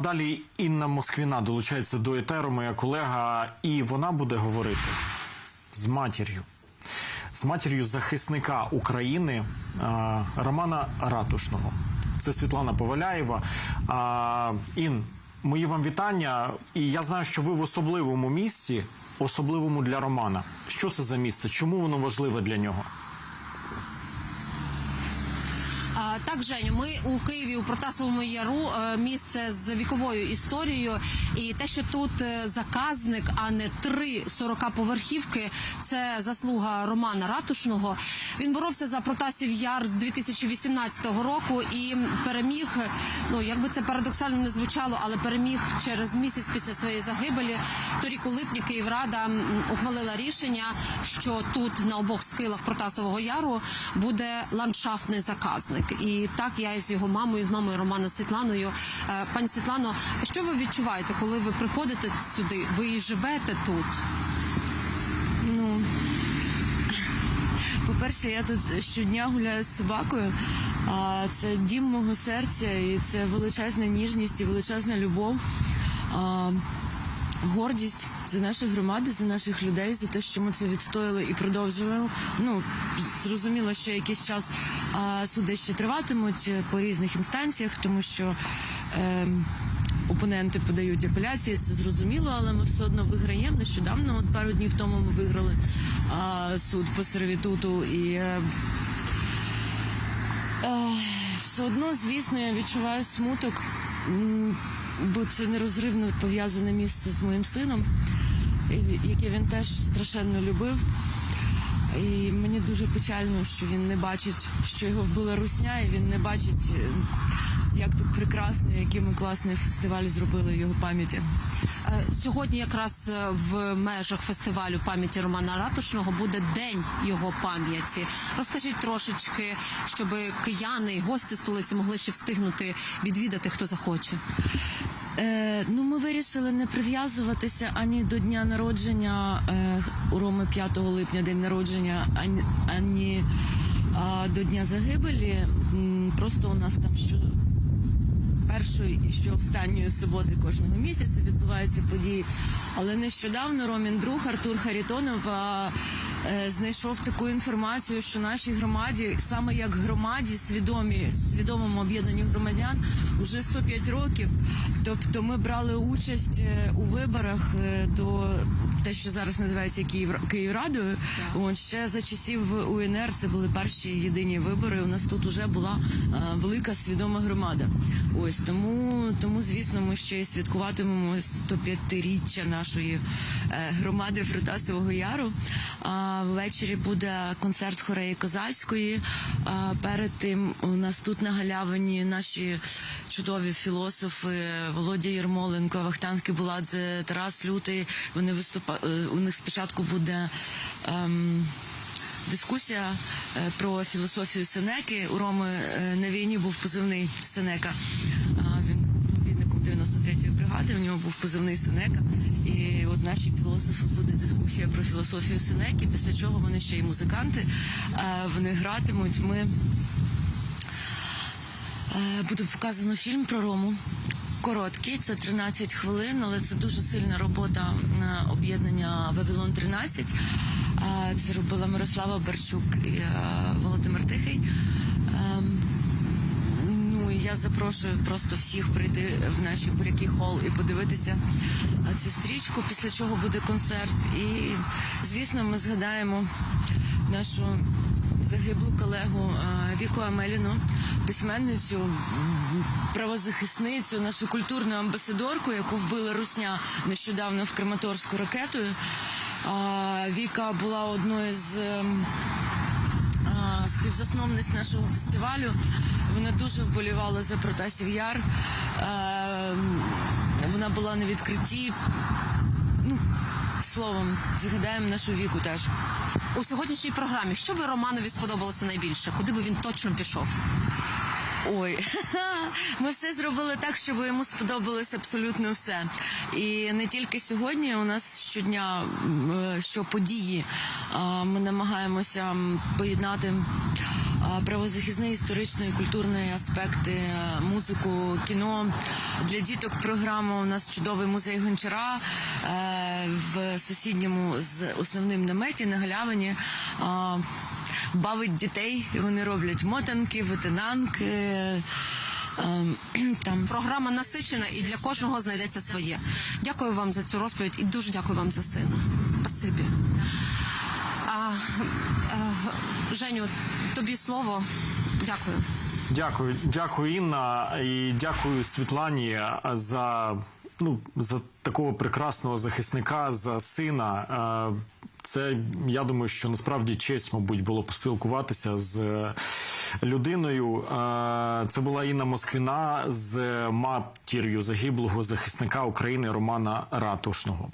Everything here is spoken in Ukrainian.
Далі Інна Москвіна долучається до етеру, моя колега, і вона буде говорити з матір'ю, з матір'ю захисника України а, Романа Ратушного. Це Світлана Поваляєва. А, Ін, мої вам вітання. І я знаю, що ви в особливому місці, особливому для Романа. Що це за місце? Чому воно важливе для нього? А, Так, Женю, ми у Києві у Протасовому Яру е, місце з віковою історією, і те, що тут е, заказник, а не три 40-поверхівки, це заслуга Романа Ратушного. Він боровся за Протасів Яр з 2018 року і переміг. Ну якби це парадоксально не звучало, але переміг через місяць після своєї загибелі. Торік у липні Київрада ухвалила рішення, що тут на обох схилах Протасового Яру буде ландшафтний заказник. І так я з його мамою, з мамою Романа Світланою. Е, Пані Світлано, що ви відчуваєте, коли ви приходите сюди? Ви живете тут? Ну, по-перше, я тут щодня гуляю з собакою. А це дім мого серця, і це величезна ніжність і величезна любов. А, гордість за нашу громаду, за наших людей, за те, що ми це відстояли і продовжуємо. Ну зрозуміло, що якийсь час а, суди ще триватимуть е, по різних інстанціях, тому що. Е, опоненти подають апеляції, це зрозуміло, але ми все одно виграємо. Нещодавно, от пару днів тому ми виграли а, суд по сервітуту і. е, е, все одно, звісно, я відчуваю смуток, бо це нерозривно пов'язане місце з моїм сином, яке він теж страшенно любив. І мені дуже печально, що він не бачить, що його вбила русня, і він не бачить, е, як тут прекрасно, який ми класний фестиваль зробили його пам'яті. Е, Сьогодні, якраз е, в межах фестивалю пам'яті Романа Ратушного, буде день його пам'яті. Розкажіть трошечки, щоб кияни і гості столиці могли ще встигнути відвідати, хто захоче. Е, ну, ми вирішили не прив'язуватися ані до дня народження е, у Роми 5 липня, день народження, ані, ані а, до дня загибелі. Просто у нас там що першої і що останньої суботи кожного місяця відбуваються події. Але нещодавно Ромін друг Артур Харітонов знайшов таку інформацію, що нашій громаді, саме як громаді, свідомі свідомому об'єднанню громадян, уже 105 років. Тобто ми брали участь е, у виборах е, до те, що зараз називається Київ Київрадою. От ще за часів УНР це були перші єдині вибори. У нас тут вже була е, велика свідома громада. Ось тому, тому звісно, ми ще й святкуватимемо 105-річчя нашої е, громади Фритасового Яру. А ввечері буде концерт хореї козацької. А перед тим у нас тут на галявині наші чудові філософи Володя Єрмоленко, Вахтанг Кибуладзе, Тарас Лютий. Вони виступа... е, У них спочатку буде. Ем... Дискусія е, про філософію Сенеки. У Роми е, на війні був позивний Сенека. А, Він був розвідником 93-ї бригади. У нього був позивний Сенека. І от наші філософи буде дискусія про філософію Сенеки. Після чого вони ще й музиканти. Е, Вони гратимуть. Ми е, буде показано фільм про Рому. Короткий, це 13 хвилин, але це дуже сильна робота об'єднання Вавилон 13. Е, Це робила Мирослава Берчук і Володимир Тихий. Ем, і я запрошую просто всіх прийти в наші буряки хол і подивитися цю стрічку, після чого буде концерт. І звісно, ми згадаємо нашу загиблу колегу Віку Амеліну, письменницю, правозахисницю, нашу культурну амбасадорку, яку вбила Русня нещодавно в Краматорську ракетою. Віка була одною з. Ем, співзасновниць нашого фестивалю. Вона дуже вболівала за Протасів Яр. Е, Вона була на відкритті. Ну, словом, згадаємо нашу віку теж. У сьогоднішній програмі, що би Романові сподобалося найбільше? Куди би він точно пішов? Ой, ми все зробили так, щоб йому сподобалось абсолютно все. І не тільки сьогодні. У нас щодня е, що події. Ми намагаємося поєднати а, правозахисний, історичний, і культурний аспекти, е, музику, кіно. Для діток програма у нас чудовий музей гончара е, в сусідньому з основним наметі на галявині. Бавить дітей, вони роблять мотанки, витинанки. е, ем, Там Програма насичена і для кожного знайдеться своє. Дякую вам за цю розповідь і дуже дякую вам за сина. Спасибі. А, а, Женю, тобі слово. Дякую. Дякую, дякую, Інна, і дякую Світлані за ну за такого прекрасного захисника, за сина. Е, Це я думаю, що насправді честь, мабуть, було поспілкуватися з людиною. Е, Це була Інна Москвіна з матір'ю загиблого захисника України Романа Ратушного.